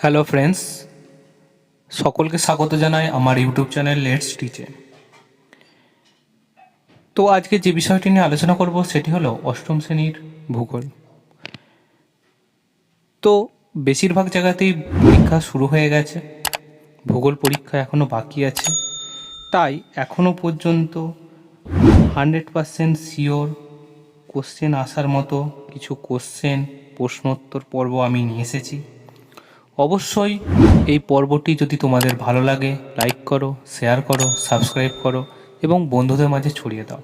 Hello friends সকলকে স্বাগত জানাই আমার ইউটিউব চ্যানেল লেটস টিচে তো আজকে যে বিষয়টি নিয়ে আলোচনা করব, সেটি হলো অষ্টম শ্রেণির ভূগোল। তো বেশিরভাগ জায়গাতেই পরীক্ষা শুরু হয়ে গেছে। ভূগোল পরীক্ষা এখনও বাকি আছে। তাই এখনও পর্যন্ত হান্ড্রেড পারসেন্ট শিওর কোশ্চেন আসার মতো কিছু কোশ্চেন প্রশ্নোত্তর পর্ব আমি নিয়ে এসেছি। অবশ্যই এই পর্বটি যদি তোমাদের ভালো লাগে লাইক করো শেয়ার করো সাবস্ক্রাইব করো এবং বন্ধুদের মাঝে ছড়িয়ে দাও।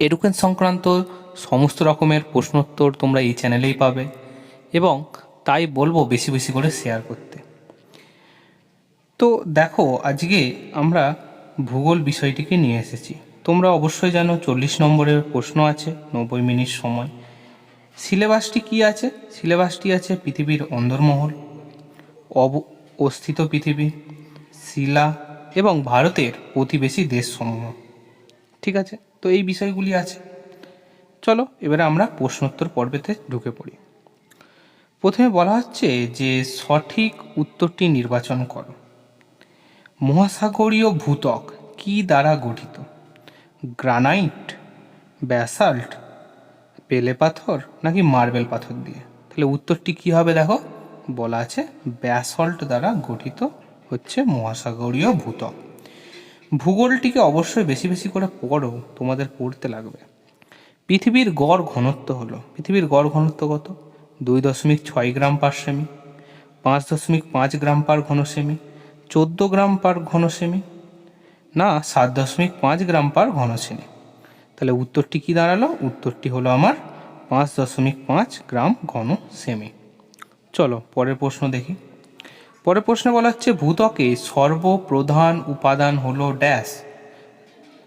এডুকেশন সংক্রান্ত সমস্ত রকমের প্রশ্নোত্তর তোমরা এই চ্যানেলেই পাবে এবং তাই বলব বেশি বেশি করে শেয়ার করতে। তো দেখো, আজকে আমরা ভূগোল বিষয়টিকে নিয়ে এসেছি। তোমরা অবশ্যই জানো চল্লিশ নম্বরের প্রশ্ন আছে, নব্বই মিনিট সময়। সিলেবাসটি কি আছে? সিলেবাসটি আছে পৃথিবীর অন্দরমহল। অব, অস্থিত পৃথিবী, শিলা এবং ভারতের প্রতিবেশী দেশসমূহ। ঠিক আছে? তো এই বিষয়গুলি আছে। চলো, এবারে আমরা প্রশ্নোত্তর পর্বেতে ঢুকে পড়ি। প্রথমে বলা হচ্ছে যে, সঠিক উত্তরটি নির্বাচন করো। মহাসাগরীয় ভূতক কি দ্বারা গঠিত? গ্রানাইট, ব্যাসাল্ট পেলে পাথর নাকি মার্বেল পাথর দিয়ে? তাহলে উত্তরটি কি হবে দেখো? বলা আছে, ব্যাসল্ট দ্বারা গঠিত হচ্ছে মহাসাগরীয় ভূত্বক ভূগোলটিকে অবশ্যই বেশি বেশি করে পড়ো, তোমাদের পড়তে লাগবে। পৃথিবীর গড় ঘনত্ব হলো, পৃথিবীর গড় ঘনত্ব কত? দুই দশমিক ছয় গ্রাম পার সেমি, পাঁচ দশমিক পাঁচ গ্রাম পার ঘন সেমি, চোদ্দ গ্রাম পার ঘন সেমি, না, সাত দশমিক পাঁচ গ্রাম পার ঘন সেমি। তাহলে উত্তরটি কি দাঁড়াল? উত্তরটি হলো আমার পাঁচ দশমিক পাঁচ গ্রাম ঘন সেমি। চলো, পরের প্রশ্ন দেখি। পরের প্রশ্নে বলা হচ্ছে, ভূত্বকে সর্বপ্রধান উপাদান হলো ড্যাশ।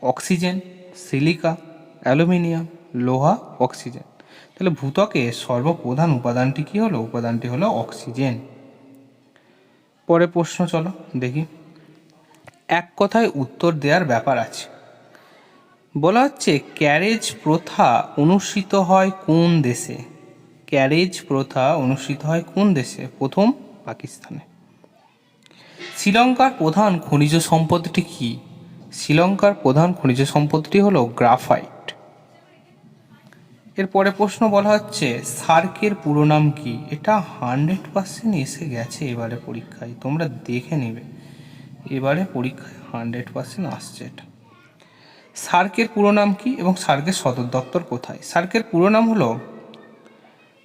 অক্সিজেন, সিলিকা, অ্যালুমিনিয়াম, লোহা, অক্সিজেন। তাহলে ভূত্বকে সর্বপ্রধান উপাদানটি কি হলো? উপাদানটি হলো অক্সিজেন। পরের প্রশ্ন চলো, দেখি। এক কথায় উত্তর দেওয়ার ব্যাপার আছে। বলা হচ্ছে, ক্যারেজ প্রথা অনুষ্ঠিত হয় কোন দেশে? ক্যারেজ প্রথা অনুষ্ঠিত হয় কোন দেশে? প্রথম পাকিস্তানে। শ্রীলঙ্কার প্রধান খনিজ সম্পদটি কি? শ্রীলঙ্কার প্রধান খনিজ সম্পদটি হলো গ্রাফাইট। এরপরে প্রশ্ন বলা হচ্ছে, সার্কের পুরো নাম কি? এটা হান্ড্রেড পার্সেন্ট এসে গেছে এবারে পরীক্ষায়। তোমরা দেখে নেবে। এবারে পরীক্ষায় হান্ড্রেড পার্সেন্ট আসছে এটা। সার্কের পুরো নাম কি এবং সার্কের সদর দপ্তর কোথায়? সার্কের পুরো নাম হলো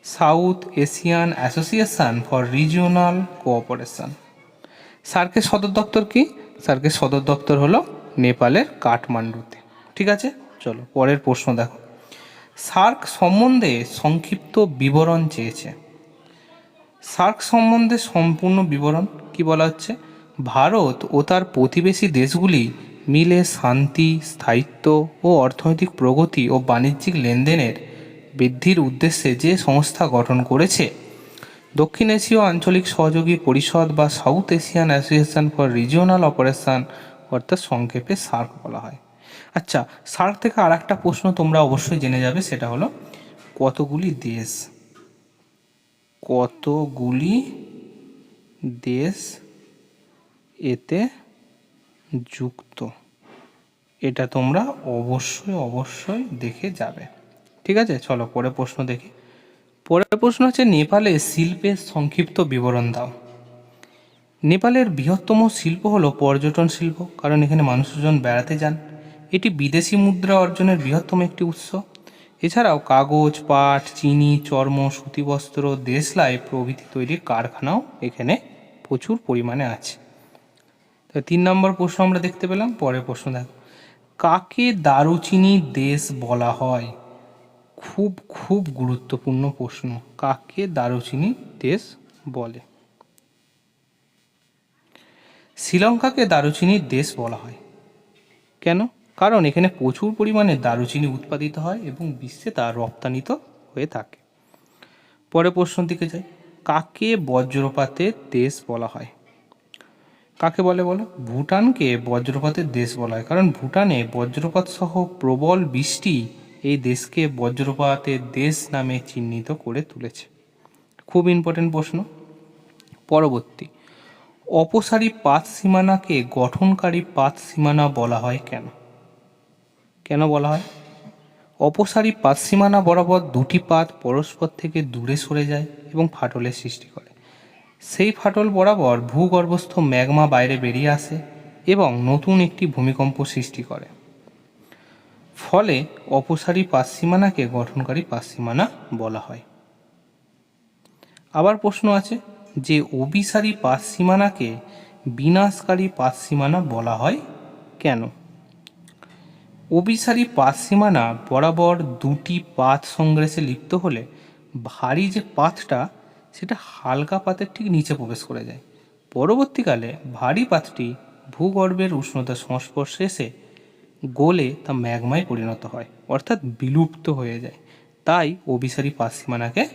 South Asian Association for Regional cooperation. সার্কের সদর দপ্তর কি? সার্কের সদর দপ্তর হলো নেপালের কাঠমান্ডুতে। ঠিক আছে? চলো, পরের প্রশ্ন দেখো। সার্ক সম্বন্ধে সংক্ষিপ্ত বিবরণ চেয়েছে। সার্ক সম্বন্ধে সম্পূর্ণ বিবরণ কি বলা হচ্ছে? ভারত ও তার প্রতিবেশী দেশগুলি মিলে শান্তি, স্থায়িত্ব ও অর্থনৈতিক প্রগতি ও বাণিজ্যিক লেনদেনের বৃদ্ধির উদ্দেশ্যে যে সংস্থা গঠন করেছে, দক্ষিণ এশীয় আঞ্চলিক সহযোগী পরিষদ বা South Asian Association for Regional operation অর্থাৎ সংক্ষেপে সার্ক বলা হয়। আচ্ছা সার্ক থেকে আর একটা প্রশ্ন তোমরা অবশ্যই জেনে যাবে, সেটা হলো কতগুলি দেশ? কতগুলি দেশ এতে যুক্ত? এটা তোমরা অবশ্যই অবশ্যই দেখে যাবে। ঠিক আছে? চলো পরে প্রশ্ন দেখি। পরের প্রশ্ন হচ্ছে, নেপালে শিল্পের সংক্ষিপ্ত বিবরণ দাও। নেপালের বৃহত্তম শিল্প হলো পর্যটন শিল্প, কারণ এখানে মানুষজন বেড়াতে যান। এটি বিদেশি মুদ্রা অর্জনের বৃহত্তম একটি উৎস। এছাড়াও কাগজ, পাট, চিনি চর্ম সুতিবস্ত্র, দেশলাই প্রভৃতি তৈরির কারখানাও এখানে প্রচুর পরিমাণে আছে। তো তিন নম্বর প্রশ্ন আমরা দেখতে পেলাম, পরের প্রশ্ন দেখো। কাকে দারুচিনি দেশ বলা হয়? খুব খুব গুরুত্বপূর্ণ প্রশ্ন। কাকে দারুচিনি দেশ বলে? শ্রীলঙ্কাকে দারুচিনির দেশ বলা হয়। কেন? কারণ এখানে প্রচুর পরিমাণে দারুচিনি উৎপাদিত হয় এবং বিশ্বে তা রপ্তানিত হয়ে থাকে। পরে প্রশ্ন দিকে যাই। কাকে বজ্রপাতের দেশ বলা হয়? কাকে বলে বলো? ভুটানকে বজ্রপাতের দেশ বলা হয়। কারণ ভুটানে বজ্রপাত সহ প্রবল বৃষ্টি এই দেশকে বজ্রপাতের দেশ নামে চিহ্নিত করে তুলেছে। খুব ইম্পর্টেন্ট প্রশ্ন। পরবর্তী, অপসারী পাত সীমানাকে গঠনকারী পাত সীমানা বলা হয় কেন? কেন বলা হয়? অপসারী পাত সীমানা বরাবর দুটি পাত পরস্পর থেকে দূরে সরে যায় এবং ফাটলের সৃষ্টি করে। সেই ফাটল বরাবর ভূগর্ভস্থ ম্যাগমা বাইরে বেরিয়ে আসে এবং নতুন একটি ভূমিকম্প সৃষ্টি করে। ফলে অপসারী পাত সীমানাকে গঠনকারী পাত সীমানা বলা হয়। আবার প্রশ্ন আছে যে অভিসারী পাত সীমানাকে বিনাশকারী পাত সীমানা বলা হয় কেন? অভিসারী পাত সীমানা বরাবর দুটি পাত সংগ্রেসে লিপ্ত হলে ভারী যে পাতটা সেটা হালকা পাতের ঠিক নিচে প্রবেশ করে যায়। পরবর্তীকালে ভারী পাতটি ভূগর্ভের উষ্ণতার সংস্পর্শে এসে গলে তা ম্যাগমায় পরিণত হয়, অর্থাৎ বিলুপ্ত হয়ে যায়। তাই অভিসারী পাত সীমানাকে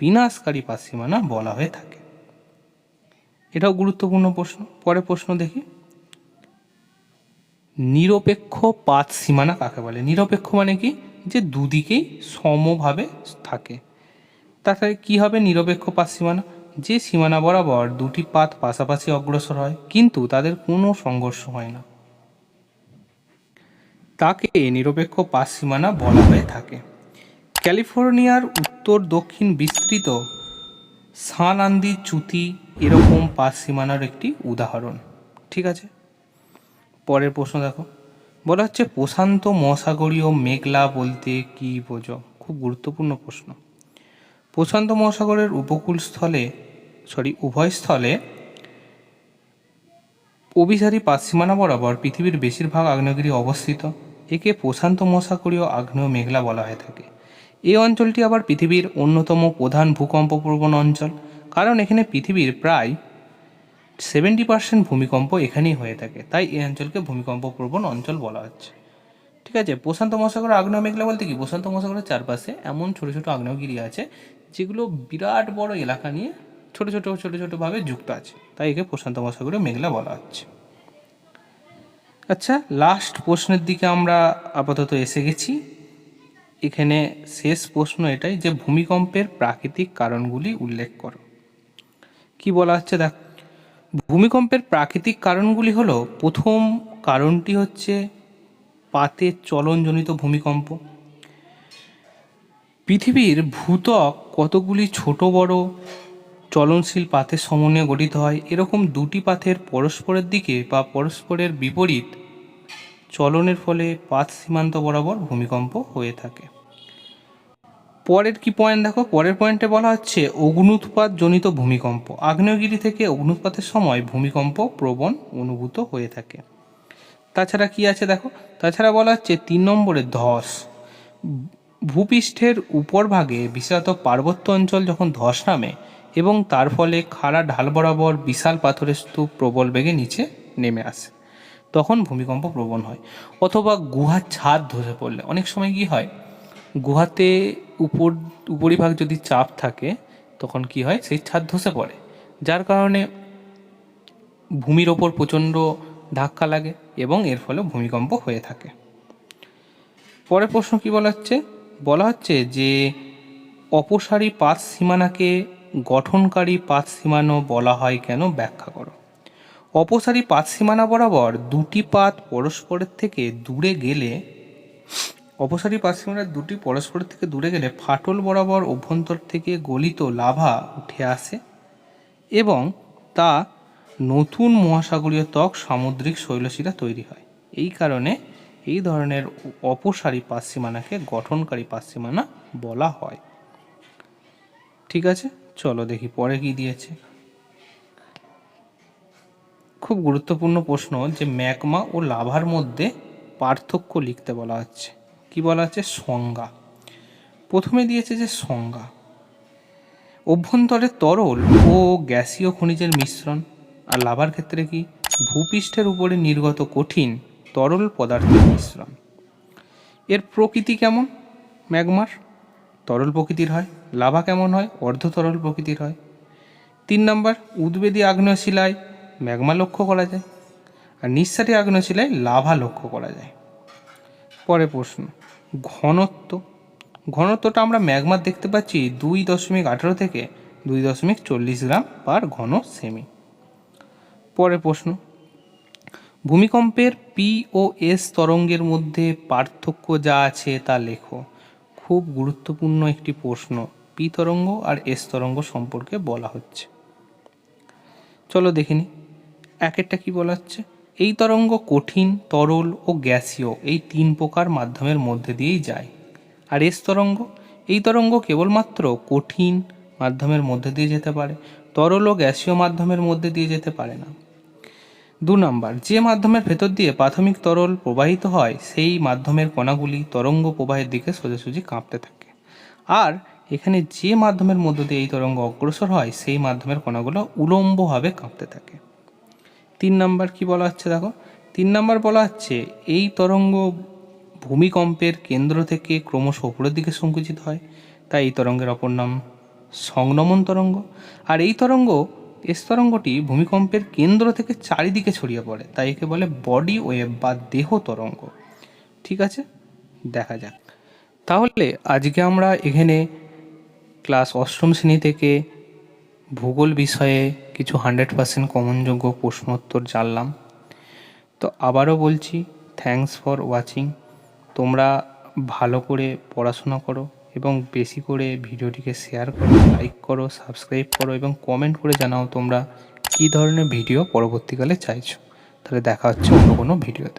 বিনাশকারী পাত সীমানা বলা হয়ে থাকে। এটাও গুরুত্বপূর্ণ প্রশ্ন। পরে প্রশ্ন দেখি। নিরপেক্ষ পাত সীমানা কাকে বলে? নিরপেক্ষ মানে কি? যে দুদিকেই সমভাবে থাকে। তাছাড়া কি হবে নিরপেক্ষ পাত সীমানা যে সীমানা বরাবর দুটি পাত পাশাপাশি অগ্রসর হয়, কিন্তু তাদের কোনো সংঘর্ষ হয় না। তাকে নিরপেক্ষ পাত সীমানা বলা হয়ে থাকে। ক্যালিফোর্নিয়ার উত্তর দক্ষিণ বিস্তৃত সান আন্দি চ্যুতি এরকম পাত সীমানার একটি উদাহরণ। ঠিক আছে? পরের প্রশ্ন দেখো। বলা হচ্ছে, প্রশান্ত মহাসাগরীয় মেঘলা বলতে কি বোঝো? খুব গুরুত্বপূর্ণ প্রশ্ন। প্রশান্ত মহাসাগরের উপকূল স্থলে সরি উভয় স্থলে অভিসারী সীমানা বরাবর পৃথিবীর বেশিরভাগ আগ্নেয়গিরি অবস্থিত। একে প্রশান্ত মহাসাগরীয় আগ্নেয় মেঘলা বলা হয়ে থাকে। এই অঞ্চলটি আবার পৃথিবীর অন্যতম প্রধান ভূকম্প প্রবণ অঞ্চল, কারণ এখানে পৃথিবীর প্রায় সেভেন্টি পার্সেন্ট ভূমিকম্প এখানেই হয়ে থাকে। তাই এই অঞ্চলকে ভূমিকম্প প্রবণ অঞ্চল বলা হচ্ছে। ঠিক আছে, প্রশান্ত মহাসাগর আগ্নেয় মেঘলা বলতে কি? প্রশান্ত মহাসাগরের চারপাশে এমন ছোট ছোট আগ্নেয়গিরি আছে, যেগুলো বিরাট বড় এলাকা নিয়ে ছোট ছোট ছোট ছোটোভাবে যুক্ত আছে। তাই একে প্রশান্ত মহাসাগরীয় মেঘলা বলা হচ্ছে। আচ্ছা লাস্ট প্রশ্নের দিকে আমরা আপাতত এসে গেছি। এখানে শেষ প্রশ্ন এটাই যে, ভূমিকম্পের প্রাকৃতিক কারণগুলি উল্লেখ করো। কি বলা হচ্ছে দেখ, ভূমিকম্পের প্রাকৃতিক কারণগুলি হলো, প্রথম কারণটি হচ্ছে পাতের চলনজনিত ভূমিকম্প। পৃথিবীর ভূত্বক কতগুলি ছোট বড় চলনশীল পাতের সমন্বয়ে গঠিত হয়। এরকম দুটি পাথের পরস্পরের দিকে বা পরস্পরের বিপরীত চলনের ফলে পাথ সীমান্ত বরাবর ভূমিকম্প হয়ে থাকে। পরের কি পয়েন্ট দেখো? পরের পয়েন্টে বলা হচ্ছে অগ্নুৎপাত জনিত ভূমিকম্প। আগ্নেয়গিরি থেকে অগ্নুৎপাতের সময় ভূমিকম্প প্রবণ অনুভূত হয়ে থাকে। তাছাড়া কি আছে দেখো? তাছাড়া বলা হচ্ছে তিন নম্বরে ধস। ভূপৃষ্ঠের উপরভাগে বিশেষত পার্বত্য অঞ্চল যখন ধস নামে এবং তার ফলে খাড়া ঢাল বরাবর বিশাল পাথরের স্তূপ প্রবল বেগে নিচে নেমে আসে। তখন ভূমিকম্প প্রবণ হয়, অথবা গুহার ছাদ ধসে পড়লে। অনেক সময় কি হয়, গুহাতে উপর, উপরিভাগ যদি চাপ থাকে, তখন কি হয়, সেই ছাদ ধসে পড়ে। যার কারণে ভূমির ওপর প্রচণ্ড ধাক্কা লাগে এবং এর ফলে ভূমিকম্প হয়ে থাকে। পরের প্রশ্ন কি বলা হচ্ছে? বলা হচ্ছে যে, অপসারী পাত সীমানাকে গঠনকারী পাত সীমানো বলা হয় কেন ব্যাখ্যা করো। অপসারী পাত সীমানা বরাবর দুটি পাত পরস্পরের থেকে দূরে গেলে, অপসারী পাত সীমানার দুটি পরস্পরের থেকে দূরে গেলে ফাটল বরাবর অভ্যন্তর থেকে গলিত লাভা উঠে আসে এবং তা নতুন মহাসাগরীয় ত্বক সামুদ্রিক শৈলশিরা তৈরি হয়। এই কারণে এই ধরনের অপসারী পাত সীমানাকে গঠনকারী পাত সীমানা বলা হয়। ঠিক আছে? চলো দেখি পরে কি দিয়েছে। খুব গুরুত্বপূর্ণ প্রশ্ন যে ম্যাগমা ও লাভার মধ্যে পার্থক্য লিখতে বলা হচ্ছে। কি বলা হচ্ছে? সংজ্ঞা। প্রথমে দিয়েছে যে সংজ্ঞা। অভ্যন্তরে তরল ও গ্যাসীয় খনিজের মিশ্রণ আর লাভার ক্ষেত্রে কি? ভূপৃষ্ঠের উপরে নির্গত কঠিন তরল পদার্থের মিশ্রণ। এর প্রকৃতি কেমন? ম্যাগমার? তরল প্রকৃতির হয়, লাভা কেমন হয়, অর্ধ তরল প্রকৃতির হয়। তিন নম্বর, উদ্বেদী আগ্নেয় শিলায় ম্যাগমা লক্ষ্য করা যায় আর নিঃসারী আগ্নেয় শিলায় লাভা লক্ষ্য করা যায়। পরে প্রশ্ন, ঘনত্ব। ঘনত্বটা আমরা ম্যাগমা দেখতে পাচ্ছি দুই দশমিক আঠেরো থেকে দুই দশমিক চল্লিশ গ্রাম পার ঘন সেমি। পরে প্রশ্ন, ভূমিকম্পের পি ও এস তরঙ্গের মধ্যে পার্থক্য যা আছে তা লেখো। খুব গুরুত্বপূর্ণ একটি প্রশ্ন পি তরঙ্গ আর এস তরঙ্গ সম্পর্কে বলা হচ্ছে। চলো দেখিনি একেরটা কি বলা হচ্ছে? এই তরঙ্গ কঠিন, তরল ও গ্যাসীয় এই তিন প্রকার মাধ্যমের মধ্যে দিয়েই যায়। আর এস তরঙ্গ এই তরঙ্গ কেবলমাত্র কঠিন মাধ্যমের মধ্যে দিয়ে যেতে পারে, তরল ও গ্যাসীয় মাধ্যমের মধ্যে দিয়ে যেতে পারে না। দু নম্বর, যে মাধ্যমের ভেতর দিয়ে প্রাথমিক তরল প্রবাহিত হয়, সেই মাধ্যমের কণাগুলি তরঙ্গ প্রবাহের দিকে সোজাসুজি কাঁপতে থাকে। আর এখানে যে মাধ্যমের মধ্য দিয়ে এই তরঙ্গ অগ্রসর হয়, সেই মাধ্যমের কণাগুলো উলম্বভাবে কাঁপতে থাকে। তিন নাম্বার কি বলা হচ্ছে দেখো? তিন নাম্বার বলা হচ্ছে, এই তরঙ্গ ভূমিকম্পের কেন্দ্র থেকে ক্রমশ উপরের দিকে সংকুচিত হয়, তাই এই তরঙ্গের অপর নাম সংনমন তরঙ্গ। আর এই তরঙ্গ এস তরঙ্গটি ভূমিকম্পের কেন্দ্র থেকে চারিদিকে ছড়িয়ে পড়ে, তাই একে বলে বডি ওয়েভ বা দেহ তরঙ্গ। ঠিক আছে? দেখা যাক। তাহলে আজকে আমরা এখানে ক্লাস অষ্টম শ্রেণি থেকে ভূগোল বিষয়ে কিছু হান্ড্রেড পার্সেন্ট কমনযোগ্য প্রশ্নোত্তর জানলাম। তো আবারও বলছি, থ্যাঙ্কস ফর ওয়াচিং। তোমরা ভালো করে পড়াশোনা করো। এবং বেশি করে ভিডিওটিকে শেয়ার করো লাইক করো সাবস্ক্রাইব করো এবং কমেন্ট করে জানাও তোমরা কী ধরনের ভিডিও পরবর্তীকালে চাইছো। তাহলে দেখা হচ্ছে অন্য কোনো ভিডিওতে